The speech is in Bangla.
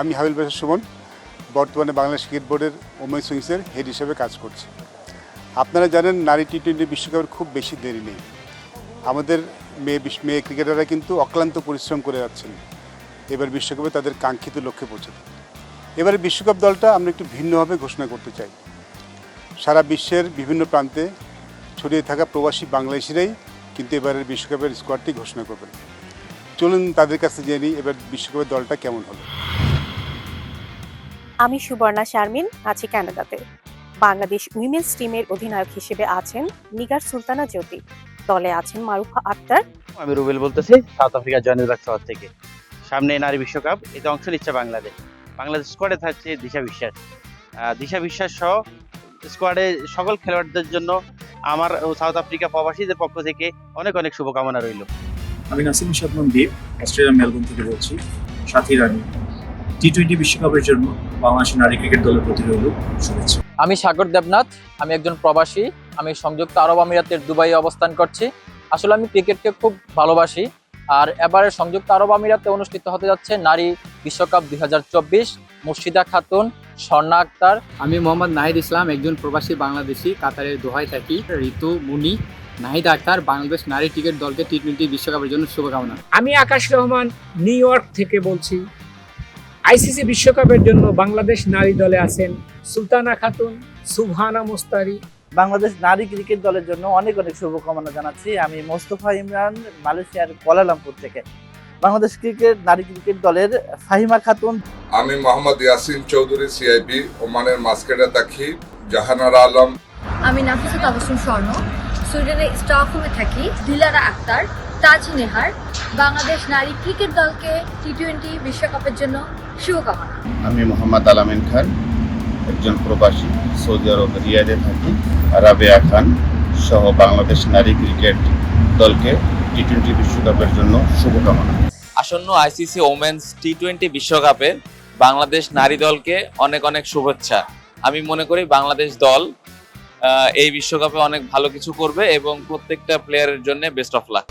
আমি হাবিল বাসার সুমন, বর্তমানে বাংলাদেশ ক্রিকেট বোর্ডের ওমেন্স উইংসের হেড হিসেবে কাজ করছি। আপনারা জানেন নারী টি টোয়েন্টি বিশ্বকাপের খুব বেশি দেরি নেই। আমাদের মেয়ে মেয়ে ক্রিকেটাররা কিন্তু অক্লান্ত পরিশ্রম করে যাচ্ছেন। এবার বিশ্বকাপে তাদের কাঙ্ক্ষিত লক্ষ্যে পৌঁছাতে। এবারে বিশ্বকাপ দলটা আমরা একটু ভিন্নভাবে ঘোষণা করতে চাই। সারা বিশ্বের বিভিন্ন প্রান্তে ছড়িয়ে থাকা প্রবাসী বাংলাদেশিরাই কিন্তু এবারের বিশ্বকাপের স্কোয়াডটি ঘোষণা করবেন। চলুন তাদের কাছে জেনে এবার বিশ্বকাপের দলটা কেমন হলো। আমি সুবর্ণা শারমিন আছি কানাডাতে। বাংলাদেশ উইমেন্স টিমের অধিনায়ক হিসেবে আছেন নিগার সুলতানা জ্যোতি। দলে আছেন মারুফা আক্তার। আমি রুবেল বলতেছি সাউথ আফ্রিকা জয়নুরাক শহর থেকে। সামনে নারী বিশ্বকাপ এতে অংশ নিচ্ছে বাংলাদেশ। বাংলাদেশ স্কোয়াডে থাকছে দিশা বিশ্বাস। আহ, দিশা বিশ্বাস সহ স্কোয়াডে সকল খেলোয়াড়দের জন্য আমার সাউথ আফ্রিকা প্রবাসীদের পক্ষ থেকে অনেক অনেক শুভকামনা রইল। আমি নাসিম শাবনম দ্বীপ অস্ট্রেলিয়া মেলবোর্ন থেকে বলছি সাথী রানী। টি টোয়েন্টি বিশ্বকাপের জন্য বাংলাদেশের নারী ক্রিকেট দলের প্রতি রইল শুভেচ্ছা। আমি সাগর দেবনাথ আমি একজন প্রবাসী আমি সংযুক্ত আরব আমিরাতের দুবাই অবস্থান করছি। আসলে আমি ক্রিকেটকে খুব ভালোবাসি আর এবারে সংযুক্ত আরব আমিরাতে অনুষ্ঠিত হতে যাচ্ছে নারী বিশ্বকাপ দুই হাজার চব্বিশ। মুর্শিদা খাতুন স্বর্ণা আক্তার। আমি মোহাম্মদ নাহিদ ইসলাম একজন প্রবাসী বাংলাদেশি কাতারের দোহায় থাকি। ঋতু মুনি নাহিদ আক্তার বাংলাদেশ নারী ক্রিকেট দলকে টি টোয়েন্টি বিশ্বকাপের জন্য শুভকামনা। আমি আকাশ রহমান নিউ ইয়র্ক থেকে বলছি। আইসিসি বিশ্বকাপের জন্য বাংলাদেশ নারী দলে আছেন সুলতানা খাতুন সুবহানা মোস্তারি। বাংলাদেশ নারী ক্রিকেট দলের জন্য অনেক অনেক শুভকামনা জানাচ্ছি। আমি মোস্তফা ইমরান মালয়েশিয়ার কুয়ালালামপুর থেকে। বাংলাদেশ ক্রিকেট নারী ক্রিকেট দলের ফাহিমা খাতুন। আমি মোহাম্মদ ইয়াসিন চৌধুরী সিআইবি ওমানের মাস্কেটে থাকি জাহানারা আলম। আমি নাফিসা তাবাসুম স্বর্ণ সুইডেনের স্টকহোমে থাকি দিলারা আক্তার তাজ নেহার বাংলাদেশ নারী ক্রিকেট দলকে টি টোয়েন্টি বিশ্বকাপের জন্য শুভকামনা। আমি মোহাম্মদ আলামিন খান একজন প্রবাসী সৌদি আরব রিয়াদে থাকি রাবেয়া খান সহ বাংলাদেশ নারী ক্রিকেট দলকে টি টোয়েন্টি বিশ্বকাপের জন্য শুভকামনা। আসন্ন আইসিসি ওমেন্স টি টোয়েন্টি বিশ্বকাপে বাংলাদেশ নারী দলকে অনেক অনেক শুভেচ্ছা। আমি মনে করি বাংলাদেশ দল এই বিশ্বকাপে অনেক ভালো কিছু করবে এবং প্রত্যেকটা প্লেয়ারের জন্য বেস্ট অফ লাক